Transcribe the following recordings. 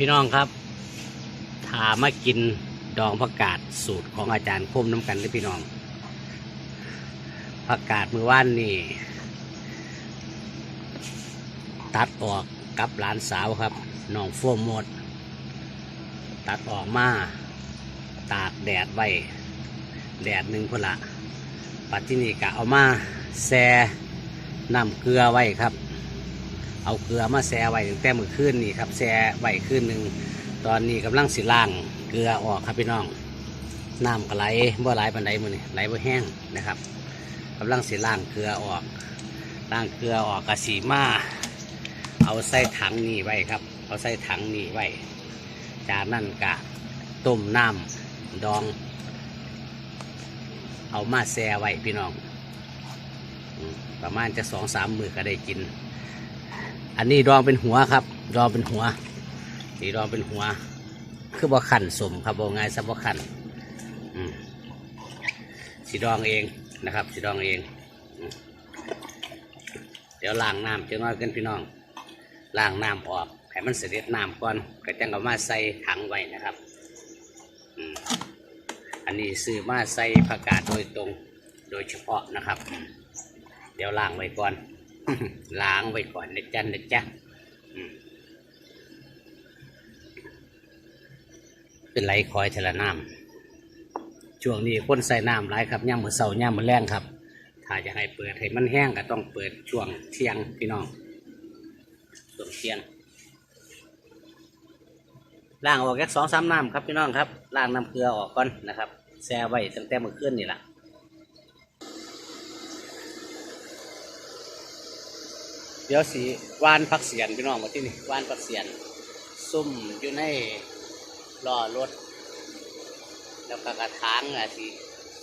พี่น้องครับถามากินดองผักกาดสูตรของอาจารย์คมน้ำกันเลยพี่น้องผักกาดมือว่านนี่ ตัดออกกับหลานสาวครับน้องโฟมหมด ตัดออกมา ตากแดดไว้ แดดหนึ่งพนละปัจจุบันก็เอามาแช่น้ำเกลือไว้ครับ เอาเกลือมาแช่ไว้ตั้งแต่มื่อคืนนี่ครับแช่ไว้คืนหนึ่งตอนนี้กำลังสิล่างเกลือออกครับพี่น้องน้ำก็ไหลบ่ไหลปันไดมือนี่ไหลบ่แห้งนะครับกำลังสิล่างเกลือออกล่างเกลือออกกระสีมาเอาใส่ถังนี่ไว้ครับ เอาใส่ถังนี่ไว้ จากนั้นกะต้มน้ำดอง เอามาแช่ไว้พี่น้อง ประมาณจะสองสามมือก็ได้กิน อันนี้ดองเป็นหัวครับ ดองเป็นหัวนี่ดองเป็นหัว คือบ่ขันสมครับบ่ง่ายซะบ่ขันสีดองเองนะครับสีดองเอง เดี๋ยวล้างน้ำจะน้อยกันพี่น้องล้างน้ำออกให้มันเสด็จน้ำก่อนก็จังเอามาใส่ถังไว้นะครับอันนี้ซื้อมาใส่ผักกาดโดยตรงโดยเฉพาะนะครับ เดี๋ยวล้างไว้ก่อน ล้างไว้ก่อนนะจ๊ะนะจ๊ะเป็นไหลคอยเทละน้ำช่วงนี้คนใส่น้ำหลายครับย่ามมือเสาย่ามมือแรงครับ ถ้าจะให้เปิดให้มันแห้งก็ต้องเปิดช่วงเที่ยงพี่น้องส่วนเที่ยนล้างออกแค่สองสามน้ำครับพี่น้องครับล้างน้ำเกลือออกก่อนนะครับแช่ไว้ตั้งแต่เมื่อคืนนี่แหละ เดี๋ยวสีว่านพักเสียนพี่น้องมาที่นี่ว่านพักเสียนซุ่มอยู่ในล้อรถ แล้วก็กระถางอะสี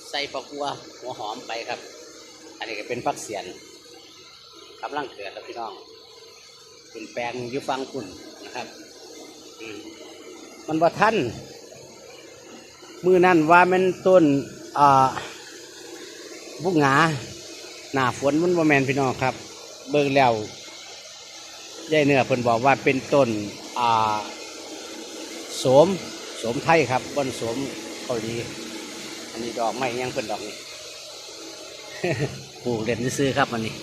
ใส่ผักบัวหัวหอมไปครับ อันนี้ก็เป็นพักเสียนกำลังเกิดแล้วพี่น้องเป็นแปลงอยุฟังคุณนะครับมันบ่ทันมือนั่นว่ามันต้นอ่าบุกหงาหน้าฝนมันบ่แมนพี่น้องครับ เบิ่งแล้วยายเนื้อเพิ่นบอกว่าเป็นต้นอ่าโสมโสมไทยครับบนโสมเกาหลีอันนี้ดอกไม้ยังเพิ่นดอกนี่ปลูกเด่นซื้อครับอันนี้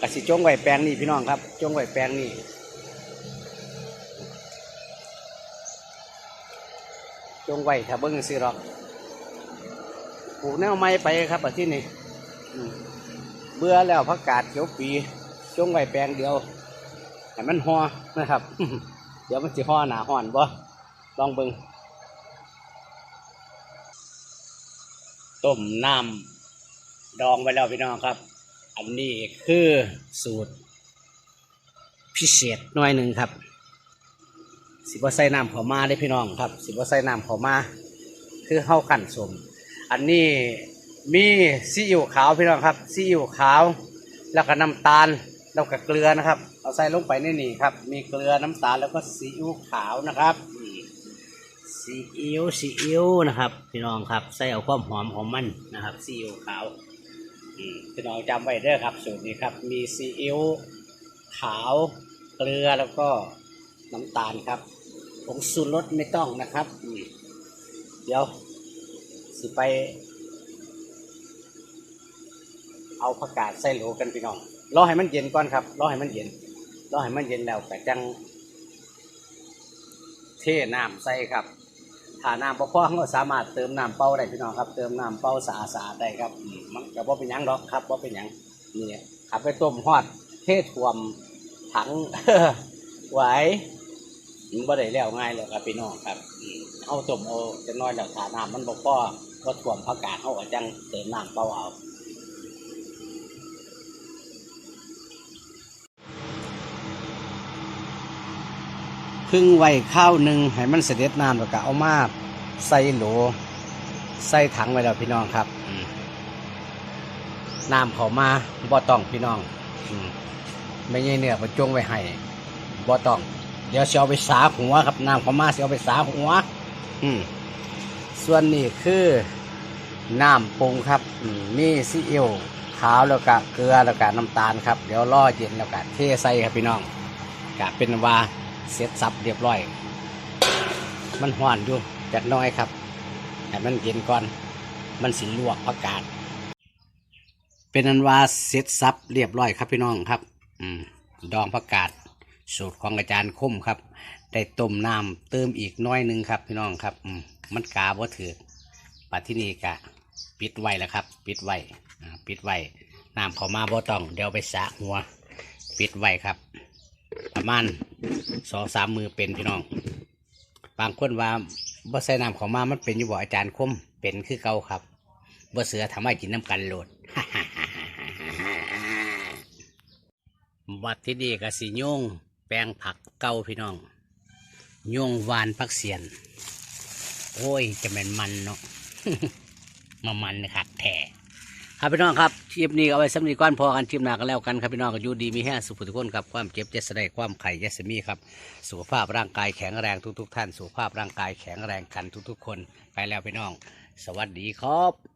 กสิจงไว้แปลงนี่พี่น้องครับ จงไว้แปลงนี่จงไว้ถ้าเบิ้งสิหรอกปลูกแนวไม้ไปครับแบบที่นี่ เบื่อแล้วพักกาดเขียวปีจงไว้แปลงเดียวให้มันหอนะครับ เดี๋ยวมันจะห่อหนาห่อนบ่ลองเบิ้งต้มน้ำดองไว้แล้วพี่น้องครับ อันนี้คือสูตร พิเศษหน่อยหนึ่งครับ สิบว่าใส่น้ำขามาได้พี่น้องครับ สิบว่าใส่น้ำขามา คือเข้าขันสม อันนี้ มีซีอิ๊วขาวพี่น้องครับซีอิ๊วขาว แล้วก็น้ำตาลแล้วก็เกลือนะครับ เอาใส่ลงไปในนี่ครับ มีเกลือน้ำตาลแล้วก็ซีอิ๊วขาวนะครับซีอิ๊วซีอิ๊วนะครับ พี่น้องครับใส่เอาความหอมของมันนะครับซีอิ๊วขาวพี่น้องจำไว้เด้อครับสูตรนี้ครับ มีซีอิ๊วขาวเกลือแล้วก็น้ำตาลครับผงสูตรสไม่ต้องนะครับเดี๋ยวสิไป เอาผักกาดใส่โหลกันพี่น้องรอให้มันเย็นก่อนครับรอให้มันเย็นรอให้มันเย็นแล้วแต่จัง เทน้ำใส่ครับถ้าน้ำพอพอก็สามารถเติมน้ำเปล่าได้พี่น้องครับ เติมน้ำเปล่าสะอาดได้ครับมันก็บ่เป็นหยังหรอกครับบ่เป็นหยังนี่ขับไปต้มฮอดเทท่วมถังไหวมันบ่ได้แล้วง่ายเลยครับพี่น้องครับเอาต้มเอาจะน้อยแล้วถ้าน้ำมันบ่พอก็ท่วมผักกาดเขาก็จังเติมน้ำเปล่าเอา พึ่งไว้ข้าวหนึ่งให้มันเสด็จน้ำแล้วก็เอามาใส่โหลใส่ถังไว้แล้วพี่น้องครับอืมน้ำเขามาบ่ต้องพี่น้องอืมไม่ใช่เนี่ยประจงไว้ให้บ่ต้อง เดี๋ยวสิเอาไปสาหัวครับน้ำเขามาสิเอาไปสาหัว อืมส่วนนี้คือน้ำปรุงครับอืมมีซีอิ๊วขาวแล้วก็เกลือแล้วก็น้ำตาลครับ เดี๋ยวรอเย็นแล้วก็เทใส่ครับพี่น้องกะเป็นว่า เสร็จสับเรียบร้อย มันห่อนอยู่จักหน้อยครับให้มันเย็นก่อน มันสิลวกผักกาดเป็นอันว่าเสร็จสับเรียบร้อยครับพี่น้องครับ อืมดองผักกาดสูตรของอาจารย์คมครับ ได้ต้มน้ำเติมอีกน้อยหนึ่งครับ พี่น้องครับ อืมมันกาบ่ถือปัดที่นี่กะ ปิดไว้แล้วครับ ปิดไว้อ่าปิดไว้น้ำเขามาบ่ต้อง เดี๋ยวไปสะหัว ปิดไว้ครับ ประมาณสองสามมือเป็นพี่น้อง บางคนว่าบ่ใส่น้ำเขามามันเป็นอยู่บ่อาจารย์คมเป็นคือเก่าครับบ่เสือทำให้กินน้ำกันโหลดวัดที่ดีกับสีโยงแปลงผักเก่าพี่น้องโยงวานผักเสียน โอ้ย จะเป็นมันเนาะมามันนะครับแท้ ครับพี่น้องครับคลิปนี้เอาไว้สำนีก้อนพอกันคลิปหน้ากันแล้วกันครับพี่น้องก็อยู่ดีมีแห้งสุขทุกคนครับความเจ็บจะแสดงความไข่ยะสมีครับสุขภาพร่างกายแข็งแรงทุก ๆ ท่าน สุขภาพร่างกายแข็งแรงกันทุก ๆ คนไปแล้วพี่น้อง สวัสดีครับ